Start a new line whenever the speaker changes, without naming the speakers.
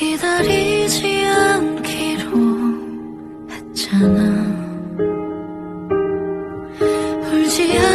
기다리지 않기로 했잖아. 울지 않